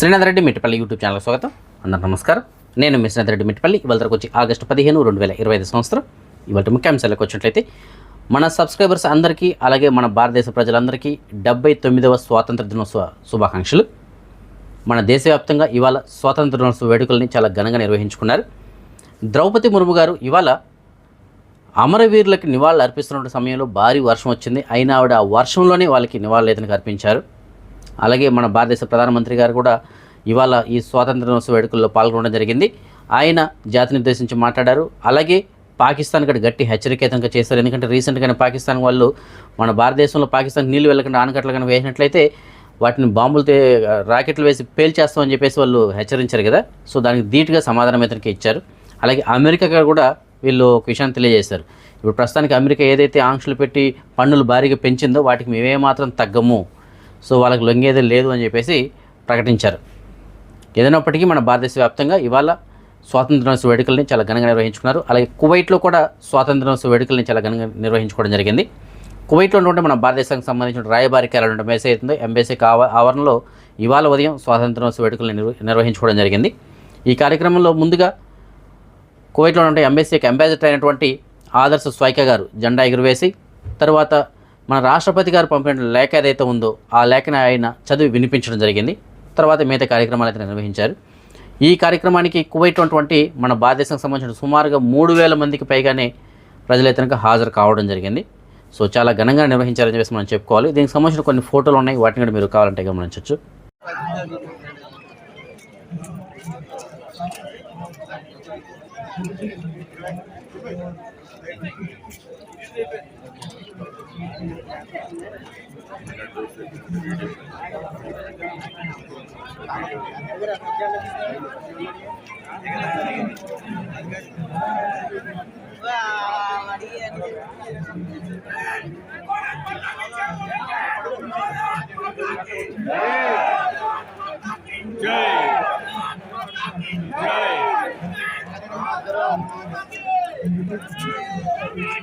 Srinath Reddy Mittapalli YouTube channel స్వాగతం. అందరూ నమస్కారం. నేను మీ శ్రీనాథ్ రెడ్డి మిట్టపల్లి. ఇవాళ వచ్చి ఆగస్టు పదిహేను రెండు వేల ఇరవై ఐదు సంవత్సరం. ఇవాళ ముఖ్యాంశాలకు వచ్చినట్లయితే మన సబ్స్క్రైబర్స్ అందరికీ అలాగే మన భారతదేశ ప్రజలందరికీ డెబ్బై తొమ్మిదవ స్వాతంత్ర దినోత్సవ శుభాకాంక్షలు. మన దేశవ్యాప్తంగా ఇవాళ స్వాతంత్ర దినోత్సవ వేడుకల్ని చాలా ఘనంగా నిర్వహించుకున్నారు. ద్రౌపది ముర్ము గారు ఇవాళ అమరవీరులకి నివాళులు అర్పిస్తున్న సమయంలో భారీ వర్షం వచ్చింది. అయినా ఆవిడ ఆ వర్షంలోనే వాళ్ళకి నివాళులు అయితే అర్పించారు. అలాగే మన భారతదేశ ప్రధానమంత్రి గారు కూడా ఇవాళ ఈ స్వాతంత్ర దినోత్సవ వేడుకల్లో పాల్గొనడం జరిగింది. ఆయన జాతిని ఉద్దేశించి మాట్లాడారు. అలాగే పాకిస్తాన్ కూడా గట్టి హెచ్చరికేతంగా చేశారు. ఎందుకంటే రీసెంట్గానే పాకిస్తాన్ వాళ్ళు మన భారతదేశంలో పాకిస్తాన్ నీళ్ళు వెళ్ళకుండా ఆనకట్టలు కనుక వేసినట్లయితే వాటిని బాంబులు రాకెట్లు వేసి పేల్చేస్తామని చెప్పేసి వాళ్ళు హెచ్చరించారు కదా. సో దానికి ధీటుగా సమాధానం ఇతనికి ఇచ్చారు. అలాగే అమెరికా కూడా వీళ్ళు ఒక విషయాన్ని తెలియజేశారు. ఇప్పుడు ప్రస్తుతానికి అమెరికా ఏదైతే ఆంక్షలు పెట్టి పన్నులు భారీగా పెంచిందో వాటికి మేమే మాత్రం తగ్గము. సో వాళ్ళకి లొంగేది లేదు అని చెప్పేసి ప్రకటించారు. ఏదైనప్పటికీ మన భారతదేశ వ్యాప్తంగా ఇవాళ స్వాతంత్ర దినోత్సవ వేడుకల్ని చాలా ఘనంగా నిర్వహించుకున్నారు. అలాగే కువైట్లో కూడా స్వాతంత్ర దినోత్సవ వేడుకల్ని చాలా ఘనంగా నిర్వహించుకోవడం జరిగింది. కువైట్లో ఉన్నటువంటి మన భారతదేశానికి సంబంధించిన రాయబారి కార్యాలయం ఎంబసీ అవుతుంది ఎంబసీ ఆవ ఆవరణలో ఇవాళ ఉదయం స్వాతంత్ర దినోత్సవ వేడుకలు నిర్వహించుకోవడం జరిగింది. ఈ కార్యక్రమంలో ముందుగా కువైట్లో ఉండే ఎంబసీకి అంబాసిడర్ అయినటువంటి ఆదర్శ స్వైక గారు జెండా ఎగురవేసి తర్వాత మన రాష్ట్రపతి గారు పంపిన లేఖ ఏదైతే ఉందో ఆ లేఖని ఆయన చదివి వినిపించడం జరిగింది. తర్వాత మిగతా కార్యక్రమాలు అయితే నిర్వహించారు. ఈ కార్యక్రమానికి కువైట్ మన భారతదేశానికి సంబంధించిన సుమారుగా మూడు వేల మందికి పైగానే ప్రజలైతే హాజరు కావడం జరిగింది. సో చాలా ఘనంగా నిర్వహించారని చెప్పేసి మనం చెప్పుకోవాలి. దీనికి సంబంధించిన కొన్ని ఫోటోలు ఉన్నాయి. వాటిని కూడా మీరు కావాలంటే గమనించవచ్చు. Jai! Jai!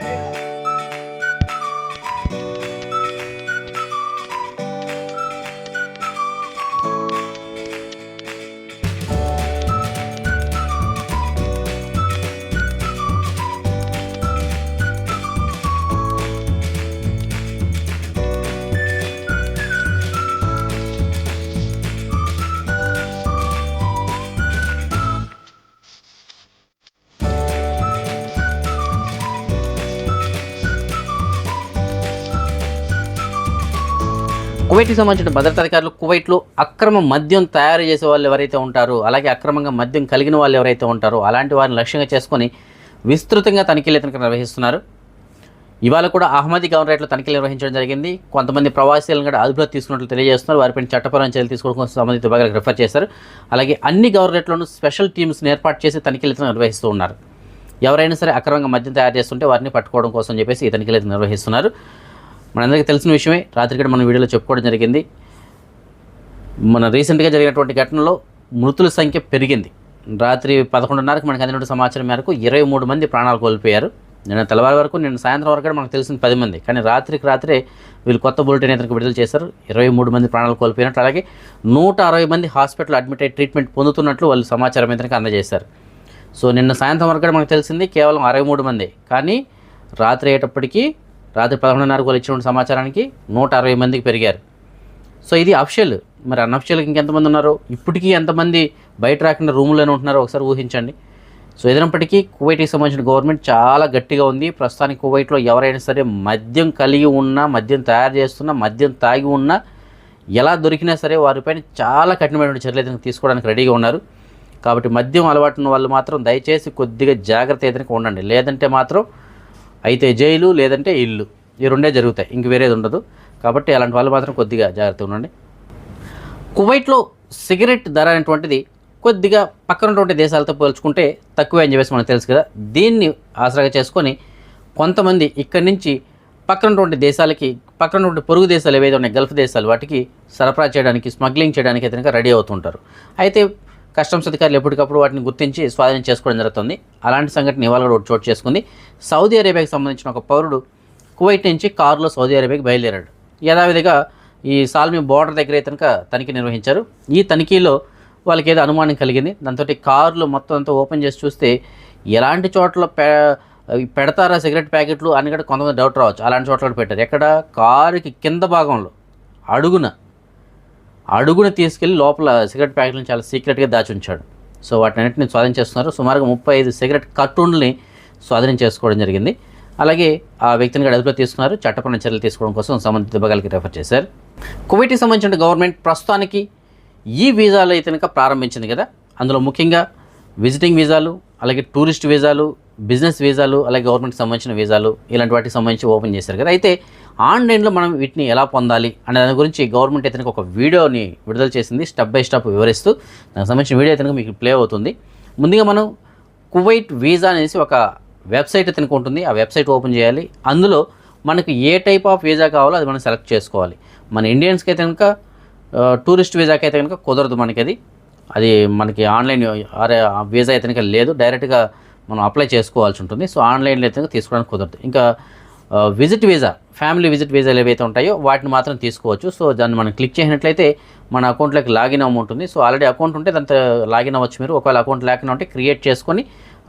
Thank you. కువైట్కి సంబంధించిన భద్రతా అధికారులు కువైట్లో అక్రమ మద్యం తయారు చేసే వాళ్ళు ఎవరైతే ఉంటారో అలాగే అక్రమంగా మద్యం కలిగిన వాళ్ళు ఎవరైతే ఉంటారో అలాంటి వారిని లక్ష్యంగా చేసుకొని విస్తృతంగా తనిఖీలు ఇతనికి నిర్వహిస్తున్నారు. ఇవాళ కూడా అహ్మదీ గవర్నరేట్లో తనిఖీలు నిర్వహించడం జరిగింది. కొంతమంది ప్రవాసీలను కూడా అదుపులో తీసుకున్నట్లు తెలియజేస్తున్నారు. వారిపైన చట్టపరమైన చర్యలు తీసుకోవడం సంబంధిత విభాగాలకు రిఫర్ చేశారు. అలాగే అన్ని గవర్నరేట్లను స్పెషల్ టీమ్స్ని ఏర్పాటు చేసి తనిఖీలు అయితే నిర్వహిస్తూ ఉన్నారు. ఎవరైనా సరే అక్రమంగా మద్యం తయారు చేస్తుంటే వారిని పట్టుకోవడం కోసం చెప్పేసి ఈ తనిఖీలు నిర్వహిస్తున్నారు. మనందరికీ తెలిసిన విషయమే. రాత్రి కూడా మనం వీడియోలో చెప్పుకోవడం జరిగింది. మన రీసెంట్గా జరిగినటువంటి ఘటనలో మృతుల సంఖ్య పెరిగింది. రాత్రి పదకొండున్నరకు మనకు అందినటువంటి సమాచారం మేరకు ఇరవై మూడు మంది ప్రాణాలు కోల్పోయారు. నిన్న తెల్లవారి వరకు నిన్న సాయంత్రం వరకు మనకు తెలిసిన పది మంది. కానీ రాత్రికి రాత్రే వీళ్ళు కొత్త బులెటిన్ ఇతనికి విడుదల చేశారు. ఇరవై మూడు మంది ప్రాణాలు కోల్పోయినట్లు అలాగే నూట అరవై మంది హాస్పిటల్ అడ్మిట్ అయ్యి ట్రీట్మెంట్ పొందుతున్నట్లు వాళ్ళు సమాచారం ఇతనికి అందజేశారు. సో నిన్న సాయంత్రం వరకు మనకు తెలిసింది కేవలం అరవై మూడు మంది. కానీ రాత్రి అయ్యేటప్పటికీ రాత్రి పదకొండున్నరకు వాళ్ళు ఇచ్చినటువంటి సమాచారానికి నూట అరవై మందికి పెరిగారు. సో ఇది అఫిషియల్ మరి అన్అఫిషియల్కి ఇంకెంతమంది ఉన్నారో? ఇప్పటికీ ఎంతమంది బయట రాకుండా రూముల్లోనే ఉంటున్నారో ఒకసారి ఊహించండి. సో ఏదైనప్పటికీ కువైట్కి సంబంధించిన గవర్నమెంట్ చాలా గట్టిగా ఉంది. ప్రస్తుతానికి కువైట్లో ఎవరైనా సరే మద్యం కలిగి ఉన్నా మద్యం తయారు చేస్తున్నా మద్యం తాగి ఉన్నా ఎలా దొరికినా సరే వారిపైన చాలా కఠినమైన చర్యలు అయితే తీసుకోవడానికి రెడీగా ఉన్నారు. కాబట్టి మద్యం అలవాటున్న వాళ్ళు మాత్రం దయచేసి కొద్దిగా జాగ్రత్త ఏదైనా ఉండండి. లేదంటే మాత్రం అయితే జైలు లేదంటే ఇల్లు. ఈ రెండే జరుగుతాయి. ఇంక వేరేది ఉండదు. కాబట్టి అలాంటి వాళ్ళు మాత్రం కొద్దిగా జాగ్రత్తగా ఉండండి. కువైట్లో సిగరెట్ ధర అనేటువంటిది కొద్దిగా పక్కనటువంటి దేశాలతో పోల్చుకుంటే తక్కువే అని చెప్పేసి మనకు తెలుసు కదా. దీన్ని ఆసరాగా చేసుకొని కొంతమంది ఇక్కడి నుంచి పక్కనటువంటి దేశాలకి పక్కనటువంటి పొరుగు దేశాలు ఏవైతే ఉన్నాయి గల్ఫ్ దేశాలు వాటికి సరఫరా చేయడానికి స్మగ్లింగ్ చేయడానికి అయితే రెడీ అవుతుంటారు. అయితే కస్టమ్స్ అధికారులు ఎప్పటికప్పుడు వాటిని గుర్తించి స్వాధీనం చేసుకోవడం జరుగుతుంది. అలాంటి సంఘటన ఇవాళ కూడా ఒకటి చోటు చేసుకుంది. సౌదీ అరేబియాకి సంబంధించిన ఒక పౌరుడు కువైట్ నుంచి కారులో సౌదీ అరేబియాకి బయలుదేరాడు. యథావిధిగా ఈ సాల్మి బోర్డర్ దగ్గర కనుక తనిఖీ నిర్వహించారు. ఈ తనిఖీలో వాళ్ళకి ఏదో అనుమానం కలిగింది. దాంతో కార్లు మొత్తం అంతా ఓపెన్ చేసి చూస్తే ఎలాంటి చోట్ల పె పెడతారా సిగరెట్ ప్యాకెట్లు అని కూడా కొంతమంది డౌట్ రావచ్చు. అలాంటి చోట్ల పెట్టారు. ఎక్కడ? కారుకి కింద భాగంలో అడుగున అడుగున తీసుకెళ్ళి లోపల సిగరెట్ ప్యాకెట్లను చాలా సీక్రెట్గా దాచి ఉంచాడు సో వాటిని స్వాధీనం చేస్తున్నారు సుమారుగా ముప్పై ఐదు సిగరెట్ కార్టూన్లని స్వాధీనం చేసుకోవడం జరిగింది. అలాగే ఆ వ్యక్తిని కూడా అదుపులో తీసుకున్నారు. చట్టపరమైన చర్యలు తీసుకోవడం కోసం సంబంధిత విభాగాలకి రెఫర్ చేశారు. కువైట్కి సంబంధించిన గవర్నమెంట్ ప్రస్తుతానికి ఈ వీజాలు అయితే కనుక ప్రారంభించింది కదా. అందులో ముఖ్యంగా విజిటింగ్ వీజాలు అలాగే టూరిస్ట్ వీజాలు బిజినెస్ వీజాలు అలాగే గవర్నమెంట్కి సంబంధించిన వీజాలు ఇలాంటి వాటికి సంబంధించి ఓపెన్ చేశారు కదా. అయితే ఆన్లైన్లో మనం వీటిని ఎలా పొందాలి అనే దాని గురించి గవర్నమెంట్ అయితే ఒక వీడియోని విడుదల చేసింది. స్టెప్ బై స్టెప్ వివరిస్తూ దానికి సంబంధించిన వీడియో అయితే మీకు ప్లే అవుతుంది. ముందుగా మనం కువైట్ వీసా అనేసి ఒక వెబ్సైట్ అయితే ఉంటుంది. ఆ వెబ్సైట్ ఓపెన్ చేయాలి. అందులో మనకు ఏ టైప్ ఆఫ్ వీసా కావాలో అది మనం సెలెక్ట్ చేసుకోవాలి. మన ఇండియన్స్కి అయితే కనుక టూరిస్ట్ వీసాకి అయితే కనుక కుదరదు మనకి అది అది మనకి ఆన్లైన్ వీసా అయితే కనుక లేదు. డైరెక్ట్గా మనం అప్లై చేసుకోవాల్సి ఉంటుంది. సో ఆన్లైన్లో అయితే తీసుకోవడానికి కుదరదు. ఇంకా విజిట్ వీసా ఫ్యామిలీ విజిట్ వీసాలు ఏవైతే ఉంటాయో వాటిని మాత్రం తీసుకోవచ్చు. సో దాన్ని మనం క్లిక్ చేసినట్లయితే మన అకౌంట్లోకి లాగిన్ అవ్వంటుంది సో ఆల్రెడీ అకౌంట్ ఉంటే దాంతో లాగిన్ అవ్వచ్చు మీరు. ఒకవేళ అకౌంట్ లేకుండా ఉంటే క్రియేట్ చేసుకొని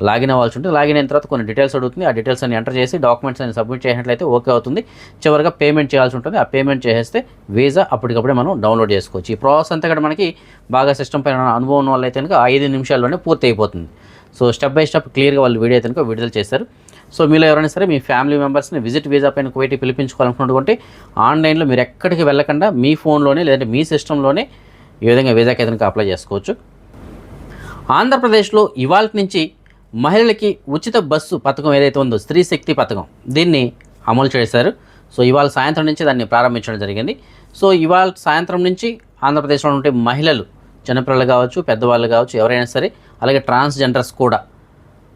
లాగిన్ అవ్వాల్సి ఉంటుంది. లాగిన్ అయిన తర్వాత కొన్ని డీటెయిల్స్ అడుగుతుంది. ఆ డీటెయిల్స్ అని ఎంటర్ చేసి డాక్యుమెంట్స్ అన్ని సబ్మిట్ చేసినట్లయితే ఓకే అవుతుంది. చివరిగా పేమెంట్ చేయాల్సి ఉంటుంది. ఆ పేమెంట్ చేసేస్తే వీసా అప్పటికప్పుడే మనం డౌన్లోడ్ చేసుకోవచ్చు. ఈ ప్రాసెస్ అంతా కూడా మనకి బాగా సిస్టమ్ పైన అనుభవం వల్ల అయితే కనుక ఐదు నిమిషాల్లోనే పూర్తి అయిపోతుంది సో స్టెప్ బై స్టెప్ క్లియర్గా వాళ్ళు వీడియో అయితే విడుదల చేశారు. సో మీలో ఎవరైనా సరే మీ ఫ్యామిలీ మెంబర్స్ని విజిట్ వీజా పైన కువైట్ పిలిపించుకోవాలనుకుంటుంటే ఆన్లైన్లో మీరు ఎక్కడికి వెళ్ళకుండా మీ ఫోన్లోనే లేదంటే మీ సిస్టంలోనే ఈ విధంగా వీజాకి అయితే అప్లై చేసుకోవచ్చు. ఆంధ్రప్రదేశ్లో ఇవాళ నుంచి మహిళలకి ఉచిత బస్సు పథకం ఏదైతే ఉందో స్త్రీ శక్తి పథకం దీన్ని అమలు చేశారు. సో ఇవాళ సాయంత్రం నుంచి దాన్ని ప్రారంభించడం జరిగింది. సో ఇవాళ సాయంత్రం నుంచి ఆంధ్రప్రదేశ్లో ఉంటే మహిళలు చిన్నపిల్లలు కావచ్చు పెద్దవాళ్ళు కావచ్చు ఎవరైనా సరే అలాగే ట్రాన్స్జెండర్స్ కూడా.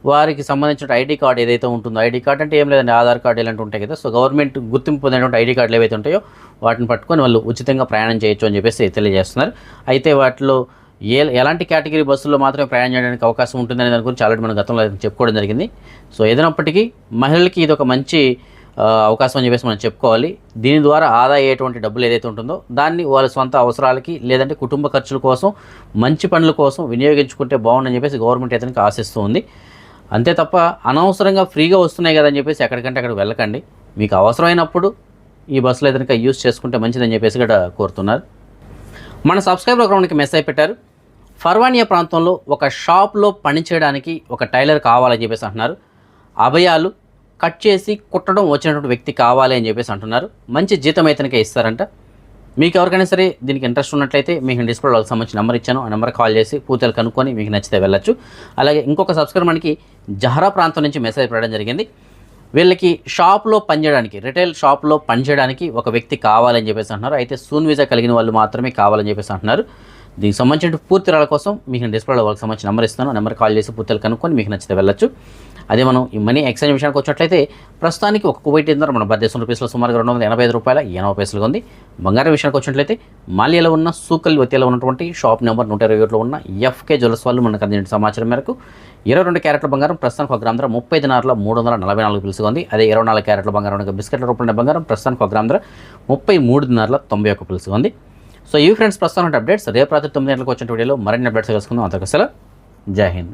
వారికి సంబంధించిన ఐడి కార్డు ఏదైతే ఉంటుందో ఐడి కార్డు అంటే ఏం లేదండి ఆధార్ కార్డు ఇలాంటి ఉంటాయి కదా. సో గవర్నమెంట్ గుర్తింపు పొందినటువంటి ఐడి కార్డులు ఏవైతే ఉంటాయో వాటిని పట్టుకొని వాళ్ళు ఉచితంగా ప్రయాణం చేయొచ్చు అని చెప్పేసి తెలియజేస్తున్నారు. అయితే వాటిలో ఏ ఎలాంటి కేటగిరీ బస్సుల్లో మాత్రమే ప్రయాణం చేయడానికి అవకాశం ఉంటుందనే దాని గురించి ఆల్రెడీ మన గతంలో చెప్పుకోవడం జరిగింది. సో ఏదైనప్పటికీ మహిళలకి ఇది ఒక మంచి అవకాశం అని చెప్పేసి మనం చెప్పుకోవాలి. దీని ద్వారా ఆదా అయ్యేటువంటి డబ్బులు ఏదైతే ఉంటుందో దాన్ని వాళ్ళ సొంత అవసరాలకి లేదంటే కుటుంబ ఖర్చుల కోసం మంచి పనుల కోసం వినియోగించుకుంటే బాగుండని చెప్పేసి గవర్నమెంట్ ఇతనికి ఆశిస్తుంది అంతే తప్ప అనవసరంగా ఫ్రీగా వస్తున్నాయి కదని చెప్పేసి ఎక్కడికంటే అక్కడికి వెళ్ళకండి. మీకు అవసరమైనప్పుడు ఈ బస్సులో ఏదైనా యూజ్ చేసుకుంటే మంచిదని చెప్పేసి కూడా కోరుతున్నారు. మన సబ్స్క్రైబర్ ఒక మనకి మెసేజ్ పెట్టారు ఫర్వానియా ప్రాంతంలో ఒక షాప్లో పనిచేయడానికి ఒక టైలర్ కావాలని చెప్పేసి అంటున్నారు. అభయాలు కట్ చేసి కుట్టడం వచ్చినటువంటి వ్యక్తి కావాలి అని చెప్పేసి అంటున్నారు. మంచి జీతం అయితేనే ఇస్తారంట. మీకు ఎవరికైనా సరే దీనికి ఇంట్రెస్ట్ ఉన్నట్లయితే మీకు డిస్ప్లే వాళ్ళకి సంబంధించిన నెంబర్ ఇచ్చాను. ఆ నెంబర్ కాల్ చేసి పూర్తిగా కనుక్కొని మీకు నచ్చితే వెళ్ళొచ్చు. అలాగే ఇంకొక సబ్స్క్రైబర్ మనకి జహరా ప్రాంతం నుంచి మెసేజ్ పెట్టడం జరిగింది. వీళ్ళకి షాప్లో పనిచేయడానికి రిటైల్ షాప్లో పనిచేయడానికి ఒక వ్యక్తి కావాలని చెప్పేసి అంటున్నారు. అయితే సూన్ వీసా కలిగిన వాళ్ళు మాత్రమే కావాలని చెప్పేసి అంటున్నారు. దీనికి సంబంధించిన పూర్తి రాళ్ళ కోసం మీకు డిస్ప్లే వాళ్ళకి సంబంధించిన నెంబర్ ఇస్తాను. నెంబర్ కాల్ చేసి పూర్తిగా కనుక్కొని మీకు నచ్చితే వెళ్ళొచ్చు. అదే మనం ఈ మనీ ఎక్స్చేంజ్ విషయానికి వచ్చినట్లయితే ప్రస్తుతానికి ఒక కువైట్ ఇంధన మన భారతదేశం రూపీస్లో సుమారుగా రెండు వందల ఎనభై ఐదు రూపాయల ఎనభై పైసలుగా ఉంది. బంగారం విషయానికి వచ్చినట్లయితే మాలియాలో ఉన్న సూకల్ వత్తిలో ఉన్నటువంటి షాప్ నెంబర్ నూట ఇరవై ఒకటిలో ఉన్న ఎఫ్కే జ్యువెల్స్ వాళ్ళు మనకు అందించిన సమాచారం మేరకు ఇరవై రెండు క్యారెట్ల బంగారం ప్రస్తుతానికి ఒక గ్రామ ధర ముప్పై దినారుల మూడు వందల నలభై నాలుగు పిలుసుగా ఉంది. అదే ఇరవై నాలుగు క్యారెట్ల బంగారం బిస్కెట్ల రూపంలో బంగారం ప్రస్తుతానికి ఒక గ్రామ ధర ముప్పై మూడు దినారుల తొంభై ఒక్క పిలుసుగా ఉంది. సో ఈ ఫ్రెండ్స్ ప్రస్తుతం అప్డేట్స్ రేపు రాత్రి తొమ్మిది గంటలకు వచ్చిన వీడియోలో మరిన్ని అప్డేట్స్ కలుసుకుందాం అంతకు సెలవు. Jai Hind.